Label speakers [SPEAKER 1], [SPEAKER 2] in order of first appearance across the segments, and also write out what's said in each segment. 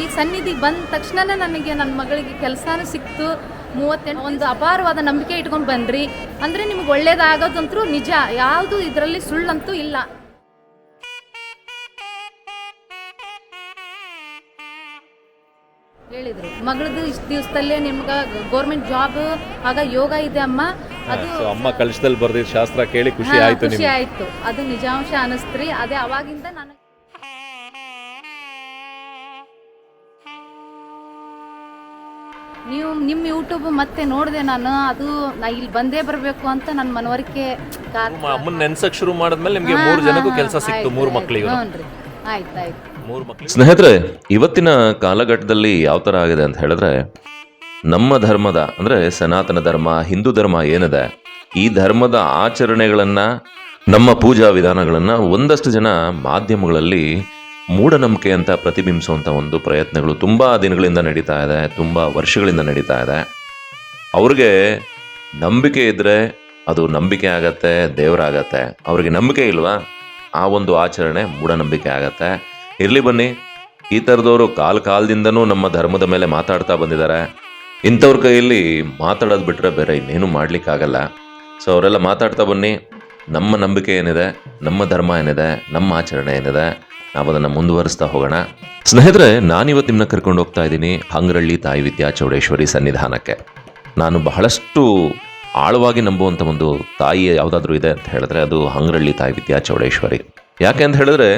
[SPEAKER 1] ಈ ಸನ್ನಿಧಿಗೆ ಬಂದ ತಕ್ಷಣನೇ ನನಗೆ ನನ್ನ ಮಗಳಿಗೆ ಕೆಲಸನೂ ಸಿಕ್ತು. ಮೂವತ್ತೆಂಟು ಒಂದು ಅಪಾರವಾದ ನಂಬಿಕೆ ಇಟ್ಕೊಂಡು ಬನ್ನಿರಿ ಅಂದರೆ ನಿಮ್ಗೆ ಒಳ್ಳೇದಾಗೋದಂತರೂ ನಿಜ. ಯಾವುದು ಇದರಲ್ಲಿ ಸುಳ್ಳಂತೂ ಇಲ್ಲ. ಹೇಳಿದ್ರು. ಮಗಳದು ಇಷ್ಟು ದಿವಸದಲ್ಲೇ ನಿಮ್ಗೆ ಗೌರ್ಮೆಂಟ್ ಜಾಬ್ ಆಗ ಯೋಗ ಇದೆ ಅಮ್ಮ. ಅದು
[SPEAKER 2] ಅಮ್ಮ ಬರ್ದಿದ್ದ ಶಾಸ್ತ್ರ ಕೇಳಿ ಖುಷಿ ಆಯ್ತು
[SPEAKER 1] ಖುಷಿ ಆಯ್ತು. ಅದು ನಿಜಾಂಶ ಅನಿಸ್ತ್ರಿ. ಅದೇ ಅವಾಗಿಂದ ನಾನು ನೀವು ನಿಮ್ಮ ಯೂಟ್ಯೂಬ್ ಮತ್ತೆ ನೋಡಿದೆ ನಾನು ಅದು ನಾ ಇಲ್ಲಿ ಬಂದೇ ಬರಬೇಕು ಅಂತ ನನ್ನ ಮನವರಿಕೆ
[SPEAKER 2] ನಿಮ್ಮ ಅಮ್ಮನ ನೆನ್ಸಕ್ ಶುರು ಮಾಡಿದ್ಮೇಲೆ ನಿಮಗೆ ಮೂರು ಜನಕ್ಕೂ ಕೆಲಸ ಸಿಕ್ತು ಮೂರು ಮಕ್ಕಳಿಗೆ
[SPEAKER 1] ಹ್ಞೂ ಆಯ್ತು ಆಯ್ತು
[SPEAKER 2] ಮೂರು ಮಕ್ಕಳಿಗೆ
[SPEAKER 3] ಸ್ನೇಹಿತರೆ ಇವತ್ತಿನ ಕಾಲಘಟ್ಟದಲ್ಲಿ ಯಾವ ಥರ ಆಗಿದೆ ಅಂತ ಹೇಳಿದ್ರೆ ನಮ್ಮ ಧರ್ಮದ ಅಂದರೆ ಸನಾತನ ಧರ್ಮ ಹಿಂದೂ ಧರ್ಮ ಏನಿದೆ ಈ ಧರ್ಮದ ಆಚರಣೆಗಳನ್ನು ನಮ್ಮ ಪೂಜಾ ವಿಧಾನಗಳನ್ನು ಒಂದಷ್ಟು ಜನ ಮಾಧ್ಯಮಗಳಲ್ಲಿ ಮೂಢನಂಬಿಕೆ ಅಂತ ಪ್ರತಿಬಿಂಬಿಸುವಂಥ ಒಂದು ಪ್ರಯತ್ನಗಳು ತುಂಬ ದಿನಗಳಿಂದ ನಡೀತಾ ಇದೆ, ತುಂಬ ವರ್ಷಗಳಿಂದ ನಡೀತಾ ಇದೆ. ಅವ್ರಿಗೆ ನಂಬಿಕೆ ಇದ್ದರೆ ಅದು ನಂಬಿಕೆ ಆಗತ್ತೆ, ದೇವರಾಗತ್ತೆ. ಅವ್ರಿಗೆ ನಂಬಿಕೆ ಇಲ್ವಾ? ಆ ಒಂದು ಆಚರಣೆ ಮೂಢನಂಬಿಕೆ ಆಗತ್ತೆ. ಇರಲಿ ಬನ್ನಿ, ಈ ಥರದವರು ಕಾಲ ಕಾಲದಿಂದನೂ ನಮ್ಮ ಧರ್ಮದ ಮೇಲೆ ಮಾತಾಡ್ತಾ ಬಂದಿದ್ದಾರೆ. ಇಂಥವ್ರ ಕೈಯಲ್ಲಿ ಮಾತಾಡೋದು ಬಿಟ್ಟರೆ ಬೇರೆ ಇನ್ನೇನು ಮಾಡಲಿಕ್ಕಾಗಲ್ಲ. ಸೊ ಅವರೆಲ್ಲ ಮಾತಾಡ್ತಾ ಬನ್ನಿ, ನಮ್ಮ ನಂಬಿಕೆ ಏನಿದೆ, ನಮ್ಮ ಧರ್ಮ ಏನಿದೆ, ನಮ್ಮ ಆಚರಣೆ ಏನಿದೆ. ನಾವು ಅದನ್ನು ಮುಂದುವರಿಸ್ತಾ ಹೋಗೋಣ. ಸ್ನೇಹಿತರೆ, ನಾನಿವತ್ತು ನಿಮ್ಮನ್ನ ಕರ್ಕೊಂಡು ಹೋಗ್ತಾ ಇದ್ದೀನಿ ಹಂಗರಳ್ಳಿ ತಾಯಿ ವಿದ್ಯಾ ಚೌಡೇಶ್ವರಿ ಸನ್ನಿಧಾನಕ್ಕೆ. ನಾನು ಬಹಳಷ್ಟು ಆಳವಾಗಿ ನಂಬುವಂಥ ಒಂದು ತಾಯಿ ಯಾವುದಾದ್ರೂ ಇದೆ ಅಂತ ಹೇಳಿದ್ರೆ ಅದು ಹಂಗರಳ್ಳಿ ತಾಯಿ ವಿದ್ಯಾ ಚೌಡೇಶ್ವರಿ. ಯಾಕೆ ಅಂತ ಹೇಳಿದ್ರೆ,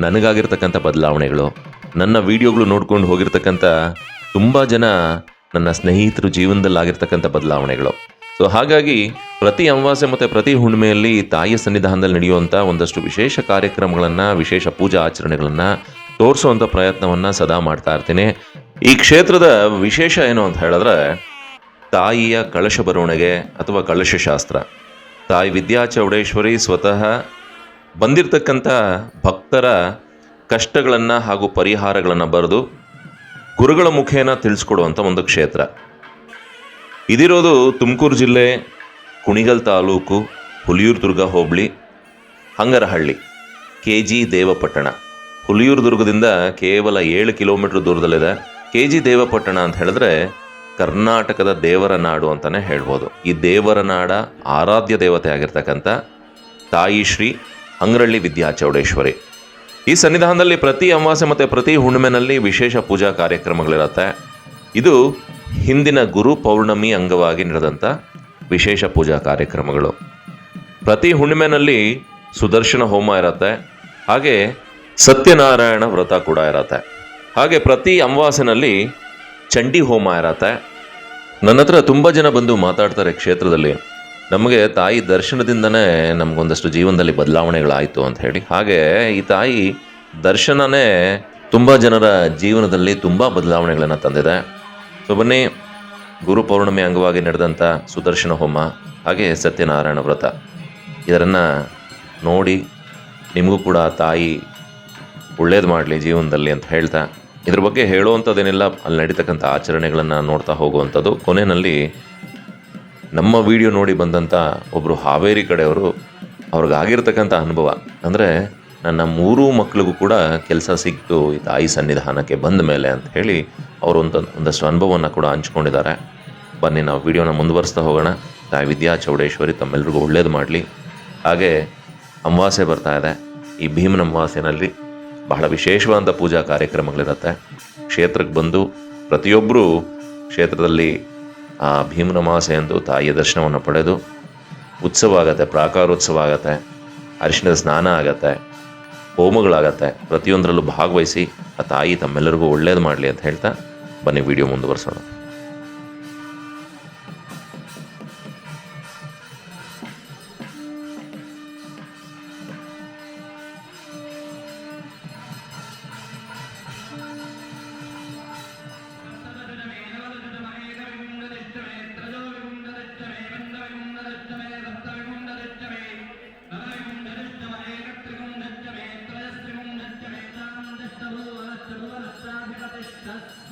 [SPEAKER 3] ನನಗಾಗಿರ್ತಕ್ಕಂಥ ಬದಲಾವಣೆಗಳು, ನನ್ನ ವಿಡಿಯೋಗಳು ನೋಡ್ಕೊಂಡು ಹೋಗಿರ್ತಕ್ಕಂಥ ತುಂಬ ಜನ ನನ್ನ ಸ್ನೇಹಿತರು ಜೀವನದಲ್ಲಾಗಿರ್ತಕ್ಕಂಥ ಬದಲಾವಣೆಗಳು. ಸೊ ಹಾಗಾಗಿ ಪ್ರತಿ ಅಮಾವಾಸ್ಯೆ ಮತ್ತು ಪ್ರತಿ ಹುಣ್ಣಿಮೆಯಲ್ಲಿ ತಾಯಿಯ ಸನ್ನಿಧಾನದಲ್ಲಿ ನಡೆಯುವಂಥ ಒಂದಷ್ಟು ವಿಶೇಷ ಕಾರ್ಯಕ್ರಮಗಳನ್ನು, ವಿಶೇಷ ಪೂಜಾ ಆಚರಣೆಗಳನ್ನು ತೋರಿಸುವಂಥ ಪ್ರಯತ್ನವನ್ನು ಸದಾ ಮಾಡ್ತಾ ಇರ್ತೀನಿ. ಈ ಕ್ಷೇತ್ರದ ವಿಶೇಷ ಏನು ಅಂತ ಹೇಳಿದ್ರೆ, ತಾಯಿಯ ಕಳಶ ಬರವಣಿಗೆ ಅಥವಾ ಕಳಶಶಾಸ್ತ್ರ. ತಾಯಿ ವಿದ್ಯಾ ಚೌಡೇಶ್ವರಿ ಸ್ವತಃ ಬಂದಿರತಕ್ಕಂಥ ಭಕ್ತರ ಕಷ್ಟಗಳನ್ನು ಹಾಗೂ ಪರಿಹಾರಗಳನ್ನು ಬರೆದು ಗುರುಗಳ ಮುಖೇನ ತಿಳಿಸ್ಕೊಡುವಂಥ ಒಂದು ಕ್ಷೇತ್ರ. ಇದಿರೋದು ತುಮಕೂರು ಜಿಲ್ಲೆ ಕುಣಿಗಲ್ ತಾಲೂಕು ಹುಲಿಯೂರು ದುರ್ಗ ಹೋಬಳಿ ಹಂಗರಹಳ್ಳಿ ಕೆ ಜಿ ದೇವಪಟ್ಟಣ. ಹುಲಿಯೂರು ದುರ್ಗದಿಂದ ಕೇವಲ ಏಳು ಕಿಲೋಮೀಟರ್ ದೂರದಲ್ಲಿದೆ. ಕೆ ಜಿ ದೇವಪಟ್ಟಣ ಅಂತ ಹೇಳಿದ್ರೆ ಕರ್ನಾಟಕದ ದೇವರ ನಾಡು ಅಂತಲೇ ಹೇಳ್ಬೋದು. ಈ ದೇವರ ನಾಡ ಆರಾಧ್ಯ ದೇವತೆ ಆಗಿರ್ತಕ್ಕಂಥ ತಾಯಿ ಶ್ರೀ ಹಂಗರಳ್ಳಿ ವಿದ್ಯಾ ಚೌಡೇಶ್ವರಿ. ಈ ಸನ್ನಿಧಾನದಲ್ಲಿ ಪ್ರತಿ ಅಮಾವಾಸ್ಯೆ ಮತ್ತು ಪ್ರತಿ ಹುಣ್ಣಿಮೆನಲ್ಲಿ ವಿಶೇಷ ಪೂಜಾ ಕಾರ್ಯಕ್ರಮಗಳಿರುತ್ತೆ. ಇದು ಹಿಂದಿನ ಗುರು ಪೌರ್ಣಮಿ ಅಂಗವಾಗಿ ನಡೆದಂಥ ವಿಶೇಷ ಪೂಜಾ ಕಾರ್ಯಕ್ರಮಗಳು. ಪ್ರತಿ ಹುಣ್ಣಿಮೆನಲ್ಲಿ ಸುದರ್ಶನ ಹೋಮ ಇರತ್ತೆ, ಹಾಗೆ ಸತ್ಯನಾರಾಯಣ ವ್ರತ ಕೂಡ ಇರತ್ತೆ. ಹಾಗೆ ಪ್ರತಿ ಅಮಾವಾಸ್ಯನಲ್ಲಿ ಚಂಡಿ ಹೋಮ ಇರತ್ತೆ. ನನ್ನ ಹತ್ರ ತುಂಬ ಜನ ಬಂದು ಮಾತಾಡ್ತಾರೆ ಕ್ಷೇತ್ರದಲ್ಲಿ. ನಮಗೆ ತಾಯಿ ದರ್ಶನದಿಂದನೇ ನಮಗೊಂದಷ್ಟು ಜೀವನದಲ್ಲಿ ಬದಲಾವಣೆಗಳಾಯಿತು ಅಂತ ಹೇಳಿ. ಹಾಗೆ ಈ ತಾಯಿ ದರ್ಶನನೇ ತುಂಬ ಜನರ ಜೀವನದಲ್ಲಿ ತುಂಬ ಬದಲಾವಣೆಗಳನ್ನು ತಂದಿದೆ. ಸೊ ಬನ್ನಿ, ಗುರು ಪೌರ್ಣಮಿ ಅಂಗವಾಗಿ ನಡೆದಂಥ ಸುದರ್ಶನ ಹೋಮ, ಹಾಗೆ ಸತ್ಯನಾರಾಯಣ ವ್ರತ. ಇದರನ್ನು ನೋಡಿ ನಿಮಗೂ ಕೂಡ ತಾಯಿ ಒಳ್ಳೇದು ಮಾಡಲಿ ಜೀವನದಲ್ಲಿ ಅಂತ ಹೇಳ್ತಾ, ಇದ್ರ ಬಗ್ಗೆ ಹೇಳುವಂಥದ್ದೇನಿಲ್ಲ, ಅಲ್ಲಿ ನಡೀತಕ್ಕಂಥ ಆಚರಣೆಗಳನ್ನು ನೋಡ್ತಾ ಹೋಗುವಂಥದ್ದು. ಕೊನೆಯಲ್ಲಿ ನಮ್ಮ ವಿಡಿಯೋ ನೋಡಿ ಬಂದಂಥ ಒಬ್ಬರು ಹಾವೇರಿ ಕಡೆಯವರು ಅವ್ರಿಗಾಗಿರ್ತಕ್ಕಂಥ ಅನುಭವ. ಅಂದರೆ ನನ್ನ ಮೂರೂ ಮಕ್ಕಳಿಗೂ ಕೂಡ ಕೆಲಸ ಸಿಕ್ತು ಈ ತಾಯಿ ಸನ್ನಿಧಾನಕ್ಕೆ ಬಂದ ಮೇಲೆ ಅಂತ ಹೇಳಿ ಅವರು ಒಂದು, ಒಂದಷ್ಟು ಅನುಭವವನ್ನು ಕೂಡ ಹಂಚ್ಕೊಂಡಿದ್ದಾರೆ. ಬನ್ನಿ, ನಾವು ವಿಡಿಯೋನ ಮುಂದುವರಿಸ್ತಾ ಹೋಗೋಣ. ತಾಯಿ ವಿದ್ಯಾ ಚೌಡೇಶ್ವರಿ ತಮ್ಮೆಲ್ರಿಗೂ ಒಳ್ಳೇದು ಮಾಡಲಿ. ಹಾಗೆ ಅಮಾವಾಸ್ಯೆ ಬರ್ತಾ ಇದೆ. ಈ ಭೀಮನ ಅಮಾವಾಸ್ಯೆನಲ್ಲಿ ಬಹಳ ವಿಶೇಷವಾದ ಪೂಜಾ ಕಾರ್ಯಕ್ರಮಗಳಿರುತ್ತೆ. ಕ್ಷೇತ್ರಕ್ಕೆ ಬಂದು ಪ್ರತಿಯೊಬ್ಬರೂ ಕ್ಷೇತ್ರದಲ್ಲಿ ಆ ಭೀಮನ ಅಮಾವಾಸ್ಯೆ ಎಂದು ತಾಯಿಯ ದರ್ಶನವನ್ನು ಪಡೆದು ಉತ್ಸವ ಆಗತ್ತೆ, ಪ್ರಾಕಾರೋತ್ಸವ ಆಗತ್ತೆ, ಅರಿಶಿಣದ ಸ್ನಾನ ಆಗತ್ತೆ. ಹೋಮಗಳಾಗತ್ತೆ. ಪ್ರತಿಯೊಂದರಲ್ಲೂ ಭಾಗವಹಿಸಿ ಆ ತಾಯಿ ತಮ್ಮೆಲ್ಲರಿಗೂ ಒಳ್ಳೇದು ಮಾಡಲಿ ಅಂತ ಹೇಳ್ತಾ ಬನ್ನಿ ವಿಡಿಯೋ ಮುಂದುವರಿಸೋಣ.
[SPEAKER 1] That's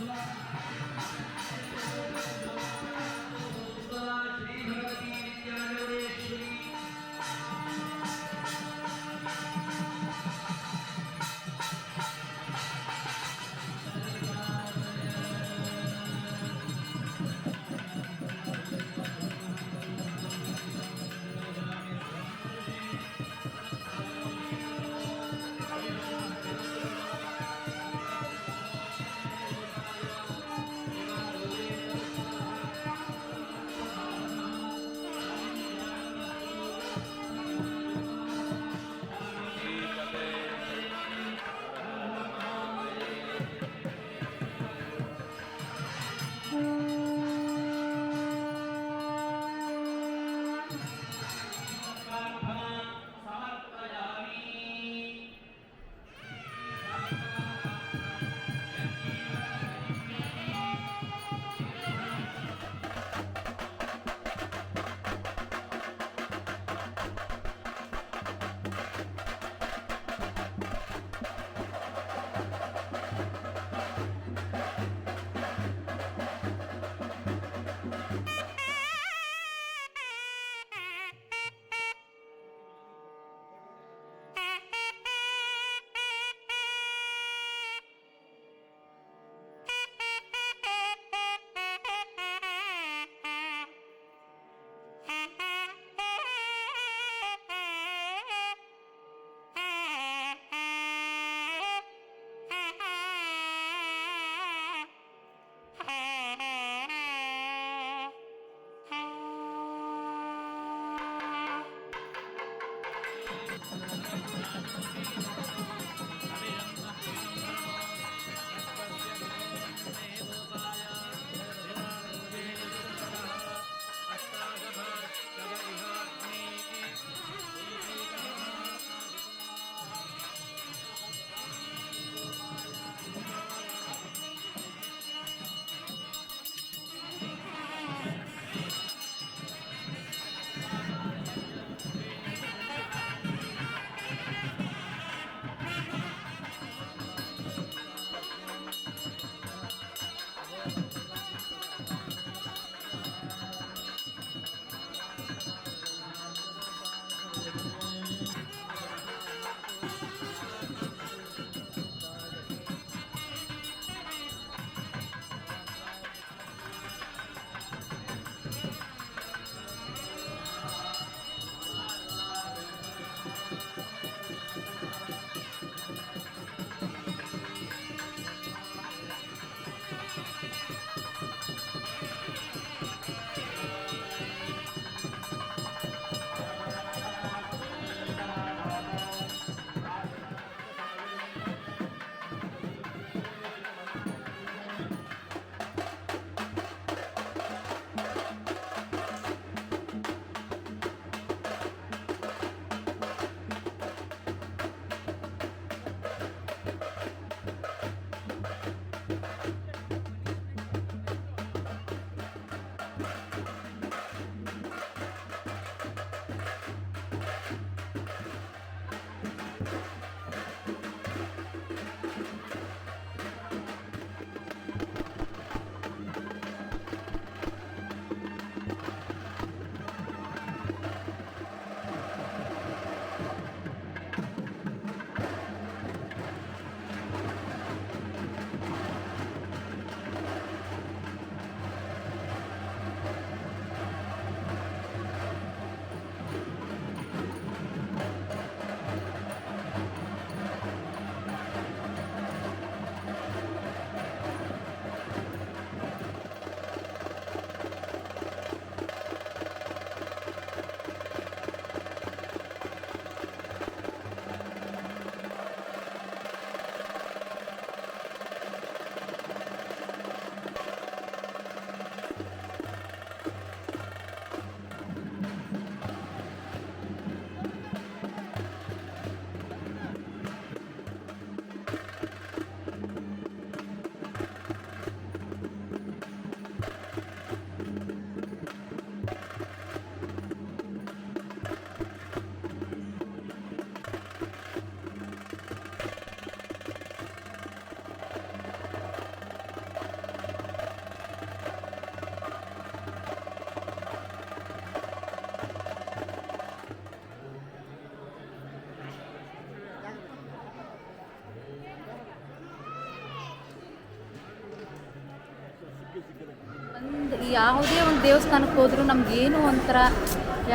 [SPEAKER 1] ಯಾವುದೇ ಒಂದು ದೇವಸ್ಥಾನಕ್ಕೆ ಹೋದರೂ ನಮಗೇನು ಒಂಥರ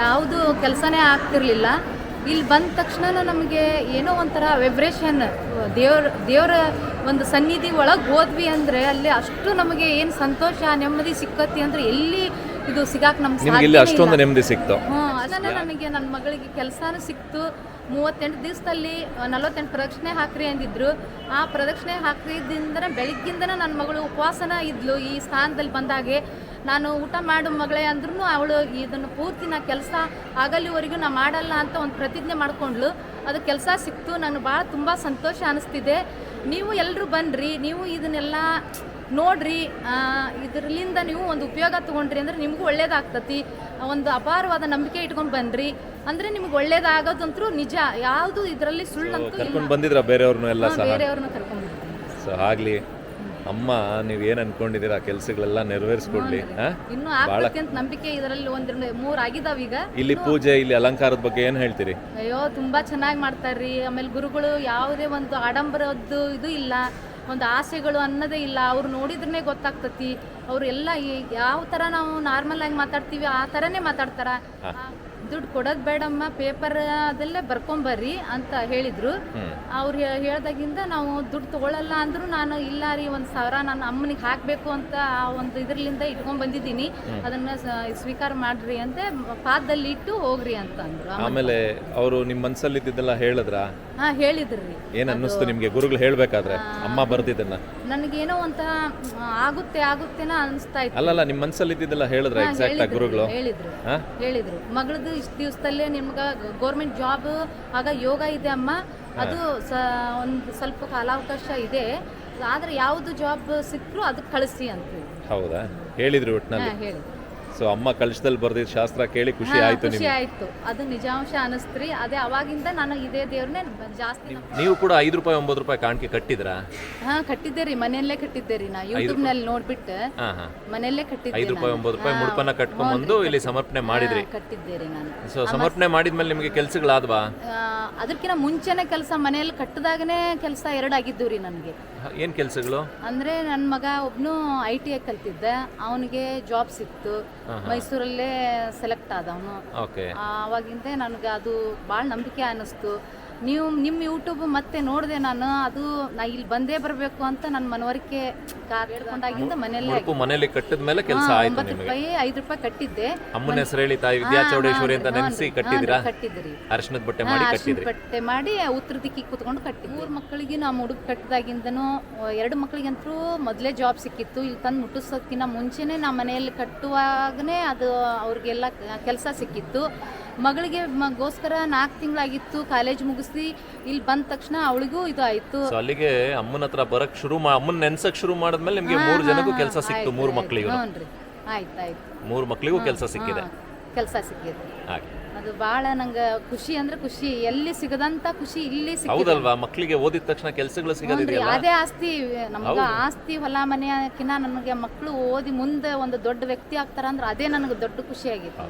[SPEAKER 1] ಯಾವುದು ಕೆಲಸನೇ ಆಗ್ತಿರಲಿಲ್ಲ. ಇಲ್ಲಿ ಬಂದ ತಕ್ಷಣ ನಮಗೆ ಏನೋ ಒಂಥರ ವೆಬ್ರೇಷನ್ ದೇವ್ರ ದೇವರ ಒಂದು ಸನ್ನಿಧಿ ಒಳಗೆ ಹೋದ್ವಿ ಅಂದರೆ ಅಲ್ಲಿ ಅಷ್ಟು ನಮಗೆ ಏನು ಸಂತೋಷ ನೆಮ್ಮದಿ ಸಿಕ್ಕತ್ತಿ ಅಂದರೆ ಎಲ್ಲಿ ಇದು ಸಿಗಾಕ ನಮ್ಗೆ
[SPEAKER 2] ಇಲ್ಲಿ ಅಷ್ಟೊಂದು ನೆಮ್ಮದಿ ಸಿಕ್ತು.
[SPEAKER 1] ಹ್ಞೂ ಅದನ್ನ ನನಗೆ ನನ್ನ ಮಗಳಿಗೆ ಕೆಲಸನೂ ಸಿಕ್ತು. ಮೂವತ್ತೆಂಟು ದಿವಸದಲ್ಲಿ ನಲವತ್ತೆಂಟು ಪ್ರದಕ್ಷಿಣೆ ಹಾಕ್ರಿ ಅಂದಿದ್ರು. ಆ ಪ್ರದಕ್ಷಿಣೆ ಹಾಕ್ರಿದ್ದಿಂದ ಬೆಳಿಗ್ಗಿಂದನ ನನ್ನ ಮಗಳು ಉಪವಾಸನ ಇದ್ಲು ಈ ಸ್ಥಾನದಲ್ಲಿ ಬಂದಾಗೆ. ನಾನು ಊಟ ಮಾಡು ಮಗಳೇ ಅಂದ್ರೂ ಅವಳು ಇದನ್ನು ಪೂರ್ತಿ ನಾ ಕೆಲಸ ಆಗಲಿವರೆಗೂ ನಾ ಮಾಡಲ್ಲ ಅಂತ ಒಂದು ಪ್ರತಿಜ್ಞೆ ಮಾಡಿಕೊಂಡ್ಳು. ಅದು ಕೆಲಸ ಸಿಕ್ತು ನಾನು ಭಾಳ ತುಂಬ ಸಂತೋಷ ಅನಿಸ್ತಿದೆ. ನೀವು ಎಲ್ಲರೂ ಬನ್ನಿರಿ ನೀವು ಇದನ್ನೆಲ್ಲ ನೋಡ್ರಿ ಇದರಲ್ಲಿಂದ ನೀವು ಒಂದು ಉಪಯೋಗ ತಗೊಂಡ್ರಿ ಅಂದ್ರೆ ನಿಮಗೂ ಒಳ್ಳೇದಾಗ್ತತಿ. ಒಂದು ಅಪಾರವಾದ ನಂಬಿಕೆ ಇಟ್ಕೊಂಡು ಬನ್ನಿರಿ ಅಂದ್ರೆ ನಿಮ್ಗೆ ಒಳ್ಳೇದಾಗೋದಂತೂ ನಿಜ ಯಾವುದು ಇದರಲ್ಲಿ ಸುಳ್ಳು ಇಲ್ಲ.
[SPEAKER 2] ಕರ್ಕೊಂಡು ಬಂದಿದ್ರ ಬೇರೆಯವ್ರನ್ನೂ ಎಲ್ಲ
[SPEAKER 1] ಬೇರೆಯವ್ರನ್ನ ಕರ್ಕೊಂಡು
[SPEAKER 2] ಸೊ ಆಗ್ಲಿ. ಅಮ್ಮ ನೀವು ಏನ್ ಅನ್ಕೊಂಡಿದ್ದೀರಾ? ಆ ಕೆಲ್ಸಗಳೆಲ್ಲ ನೆರವೇರಿಸ್ಕೊಡ್ಲಿ
[SPEAKER 1] ಇನ್ನು ಅಂತ ನಂಬಿಕೆ ಇದರಲ್ಲಿ ಒಂದೆರಡು ಮೂರ್ ಆಗಿದಾವ ಈಗ.
[SPEAKER 2] ಇಲ್ಲಿ ಪೂಜೆ ಇಲ್ಲಿ ಅಲಂಕಾರದ ಬಗ್ಗೆ ಏನ್ ಹೇಳ್ತೀರಿ?
[SPEAKER 1] ಅಯ್ಯೋ ತುಂಬಾ ಚೆನ್ನಾಗಿ ಮಾಡ್ತಾರ್ರಿ. ಆಮೇಲೆ ಗುರುಗಳು ಯಾವುದೇ ಒಂದು ಆಡಂಬರದ್ದು ಇದು ಇಲ್ಲ. ಒಂದು ಆಸೆಗಳು ಅನ್ನೋದೇ ಇಲ್ಲ. ಅವ್ರು ನೋಡಿದ್ರೇ ಗೊತ್ತಾಗ್ತತಿ. ಅವ್ರು ಎಲ್ಲ ಯಾವ ತರ ನಾವು ನಾರ್ಮಲ್ ಆಗಿ ಮಾತಾಡ್ತೀವಿ ಆ ತರನೇ ಮಾತಾಡ್ತಾರ. ದುಡ್ಡು ಕೊಡೋದು ಬೇಡಮ್ಮ ಪೇಪರ್ ಅದೆಲ್ಲ ಬರ್ಕೊಂಬರ್ರಿ ಅಂತ ಹೇಳಿದ್ರು. ಅವ್ರು ಹೇಳ್ದಾಗಿಂದ ನಾವು ದುಡ್ಡು ತಗೊಳ್ಳಲ್ಲ ಅಂದ್ರು ನಾನು ಇಲ್ಲ ರೀ ಒಂದು ಸಾವಿರ ನಾನು ಅಮ್ಮನಿಗೆ ಹಾಕಬೇಕು ಅಂತ ಆ ಒಂದು ಇದ್ರಲಿಂದ ಇಟ್ಕೊಂಡ್ ಬಂದಿದ್ದೀನಿ. ಅದನ್ನ ಸ್ವೀಕಾರ ಮಾಡ್ರಿ ಅಂತ ಪಾದದಲ್ಲಿ ಇಟ್ಟು ಹೋಗ್ರಿ ಅಂತ ಅಂದ್ರು.
[SPEAKER 2] ಆಮೇಲೆ ಅವರು ನಿಮ್ಮ ಮನ್ಸಲ್ಲಿ ಇದ್ದಿದ್ದೆಲ್ಲ ಹೇಳಿದ್ರ?
[SPEAKER 1] ಹಾ ಹೇಳಿದ್ರಿ.
[SPEAKER 2] ಏನ್ ಅನ್ನಿಸ್ತು ನಿಮ್ಗೆ? ಗುರುಗಳು ಹೇಳ್ಬೇಕಾದ್ರೆ ಅಮ್ಮ ಬರ್ದಿದ್ದನ್ನ?
[SPEAKER 1] ನನಗೇನೋ ಅಂತ ಆಗುತ್ತೆ ಆಗುತ್ತೆನ ಅನಿಸ್ತಾ ಇತ್ತು.
[SPEAKER 2] ಅಲ್ಲಲ್ಲ ನಿಮ್ಮ ಮನ್ಸಲ್ಲಿ ಇದ್ದಿದ್ದೆಲ್ಲ ಹೇಳಿದ್ರ ಎಕ್ಸಾಕ್ಟ್ ಗುರುಗಳು?
[SPEAKER 1] ಹೇಳಿದ್ರು ಹೇಳಿದ್ರು. ಮಗಳದು ಇಷ್ಟು ದಿವಸದಲ್ಲೇ ನಿಮ್ಗೆ ಗೌರ್ಮೆಂಟ್ ಜಾಬ್ ಆಗ ಯೋಗ ಇದೆ ಅಮ್ಮ. ಅದು ಸ ಒಂದು ಸ್ವಲ್ಪ ಕಾಲಾವಕಾಶ ಇದೆ. ಆದ್ರೆ ಯಾವುದು ಜಾಬ್ ಸಿಕ್ಕರು ಅದಕ್ಕೆ ಕಳಿಸಿ ಅಂತ ಹೇಳಿದ್ರು.
[SPEAKER 2] ಹೌದಾ? ಹೇಳಿದ್ರು ಒಟ್ನಲ್ಲಿ.
[SPEAKER 1] ಹಾ ಹೇಳಿ
[SPEAKER 2] ಸೊ ಅಮ್ಮ ಕಳಿಸದಲ್ಲಿ ಬರ್ದಿದ್ದ ಶಾಸ್ತ್ರ ಕೇಳಿ ಖುಷಿ ಆಯ್ತು
[SPEAKER 1] ಖುಷಿ
[SPEAKER 2] ನಿಮ್ಗೆ.
[SPEAKER 1] ಆಯ್ತು. ಅದು ನಿಜಾಂಶ ಅನಿಸ್ತ್ರಿ. ಅದೇ ಅವಾಗಿಂದ ನಾನು ಇದೇ ದೇವ್ರನ್ನೇ ಜಾಸ್ತಿ
[SPEAKER 2] ನೀವು ಕೂಡ ಐದು ರೂಪಾಯಿ ಒಂಬತ್ತು ರೂಪಾಯಿ ಕಾಣಿಕೆ ಕಟ್ಟಿದ್ರಾ?
[SPEAKER 1] ಹಾ ಕಟ್ಟಿದ್ದೆ ರೀ ಮನೆಯಲ್ಲೇ ಕಟ್ಟಿದ್ದೆ ರೀ ನಾ. ಯೂಟ್ಯೂಬ್ನಲ್ಲಿ ನೋಡ್ಬಿಟ್ಟು
[SPEAKER 2] ಹಾ ಹಾ.
[SPEAKER 1] ಮನೆಯಲ್ಲೇ ಕಟ್ಟಿದ್ದೆ
[SPEAKER 2] ಐದು ರೂಪಾಯಿ
[SPEAKER 1] ನಾನು.
[SPEAKER 2] ಒಂಬತ್ತು ರೂಪಾಯಿ
[SPEAKER 1] ಹಾ,
[SPEAKER 2] ಮುಡ್ಪನ್ನ ಕಟ್ಕೊಂಡ್ಬಂದು ಇಲ್ಲಿ ಸಮರ್ಪಣೆ ಮಾಡಿದ್ರಿ.
[SPEAKER 1] ಹಾ, ಕಟ್ಟಿದ್ದೆ ರೀ ನಾನು.
[SPEAKER 2] ಸೊ ಸಮರ್ಪಣೆ ಮಾಡಿದ್ಮೇಲೆ ನಿಮಗೆ ಕೆಲ್ಸಗಳಾದ್ವಾ?
[SPEAKER 1] ಆ, ಅದಕ್ಕಿಂತ ಮುಂಚೆನೆ ಕೆಲಸ ಮನೆಯಲ್ಲಿ ಕಟ್ಟಿದಾಗನೇ ಕೆಲಸ ಎರಡಾಗಿದ್ದು ರೀ ನನಗೆ.
[SPEAKER 2] ಏನ್ ಕೆಲಸಗಳು?
[SPEAKER 1] ಅಂದ್ರೆ ನನ್ನ ಮಗ ಒಬ್ನು ಐ ಟಿ ಐ ಕಲ್ತಿದ್ದ. ಅವನಿಗೆ ಜಾಬ್ ಸಿಕ್ತು. ಮೈಸೂರಲ್ಲೇ ಸೆಲೆಕ್ಟ್ ಆದ ಅವನು
[SPEAKER 2] ಓಕೆ
[SPEAKER 1] ಆವಾಗಿಂದ ನನಗೆ ಅದು ಭಾಳ ನಂಬಿಕೆ ಅನ್ನಿಸ್ತು. ನೀವು ನಿಮ್ಮ ಯೂಟ್ಯೂಬ್ ಮತ್ತೆ ನೋಡಿದೆ ನಾನು ಅದು ನಾ ಇಲ್ಲಿ ಬಂದೇ ಬರಬೇಕು ಅಂತ ನನ್ನ ಮನವರಿಕೆ ಕಾರ್ ಹೇಳ್ಕೊಂಡಾಗಿಂದ ಮನೆಯಲ್ಲೇ
[SPEAKER 2] ಮುಡುಪು ಮನೇಲಿ ಕಟ್ಟಿದ ಮೇಲೆ ಕೆಲಸ ಆಯ್ತು
[SPEAKER 1] ಒಂಬತ್ತು
[SPEAKER 2] ನಿಮಗೆ.
[SPEAKER 1] ರೂಪಾಯಿ ಐದು ರೂಪಾಯಿ ಕಟ್ಟಿದ್ದೆ.
[SPEAKER 2] ಅಮ್ಮನ ಹೆಸರು ಹೇಳಿ ತಾಯಿ ವಿದ್ಯಾ ಚೌಡೇಶ್ವರಿ ಅಂತ ನೆನೆಸಿ ಕಟ್ಟಿದ್ರಾ
[SPEAKER 1] ಕಟ್ಟಿದ್ರಿ
[SPEAKER 2] ಅರ್ಶನದ ಬಟ್ಟೆ ಮಾಡಿ
[SPEAKER 1] ಅರ್ಶಿನ
[SPEAKER 2] ಕಟ್ಟಿದ್ರಿ
[SPEAKER 1] ಬಟ್ಟೆ ಮಾಡಿ ಉತ್ತರ ದಿಕ್ಕಿಗೆ ಕೂತ್ಕೊಂಡು ಕಟ್ಟಿ ಮೂರು ಮಕ್ಕಳಿಗೆ ನಾವು ಹುಡುಗ ಕಟ್ಟಿದಾಗಿಂದನೂ ಎರಡು ಮಕ್ಕಳಿಗಂತೂ ಮೊದಲೇ ಜಾಬ್ ಸಿಕ್ಕಿತ್ತು. ಇಲ್ಲಿ ತಂದು ಮುಟ್ಟಿಸೋದಕ್ಕಿಂತ ಮುಂಚೆನೇ ನಮ್ಮ ಮನೆಯಲ್ಲಿ ಕಟ್ಟುವಾಗನೇ ಅದು ಅವ್ರಿಗೆಲ್ಲ ಕೆಲಸ ಸಿಕ್ಕಿತ್ತು. ಮಗಳಿಗೆ ಮ- ಗೋಸ್ಕರ ನಾಲ್ಕು ತಿಂಗಳಾಗಿತ್ತು. ಕಾಲೇಜ್ ಮುಗಿಸಿ ಇಲ್ಲಿ ಬಂದ ತಕ್ಷಣ ಅವಳಿಗೂ ಇದು ಆಯ್ತು
[SPEAKER 2] ಸೊ ಅಲ್ಲಿಗೆ ಅಮ್ಮನ ಹತ್ರ ಬರಕ್ ಶುರು ಮಾ ಅಮ್ಮನ ನೆನ್ಸಕ್ ಶುರು ಮಾಡಿದ್ಮೇಲೆ ನಿಮ್ಗೆ ಮೂರು ಜನಕ್ಕೂ ಕೆಲಸ ಸಿಕ್ತು ಮೂರು ಮಕ್ಕಳಿಗೂ
[SPEAKER 1] ಮೂರ್ ಆಯ್ತು ಆಯ್ತು.
[SPEAKER 2] ಮೂರು ಮಕ್ಕಳಿಗೂ ಕೆಲಸ ಸಿಕ್ಕಿದೆ.
[SPEAKER 1] ಕೆಲಸ ಸಿಕ್ಕಿದೆ.
[SPEAKER 2] ಹಾಗೆ.
[SPEAKER 1] ಅದು ಬಹಳ ನಂಗೆ ಖುಷಿ ಅಂದ್ರೆ ಖುಷಿ. ಎಲ್ಲಿ ಸಿಗದಂತ ಖುಷಿ ಇಲ್ಲಿ ಸಿಕ್ಕಿದೆ.
[SPEAKER 2] ಹೌದಲ್ವಾ? ಮಕ್ಕಳಿಗೆ ಓದಿದ ತಕ್ಷಣ ಕೆಲಸಗಳು
[SPEAKER 1] ಹ್ಞೂನ್ರಿ,
[SPEAKER 2] ಸಿಗೋದಿದೆಯಲ್ಲ
[SPEAKER 1] ಅದೇ ಆಸ್ತಿ. ನಮ್ಗ ಆಸ್ತಿ ಹೊಲ ಮನೆಯಕಿನ ನನಗೆ ಮಕ್ಕಳು ಓದಿ ಮುಂದೆ ಒಂದು ದೊಡ್ಡ ವ್ಯಕ್ತಿ ಆಗ್ತಾರ ಅಂದ್ರೆ ಅದೇ ನನಗೆ ದೊಡ್ಡ ಖುಷಿ ಆಗಿತ್ತು.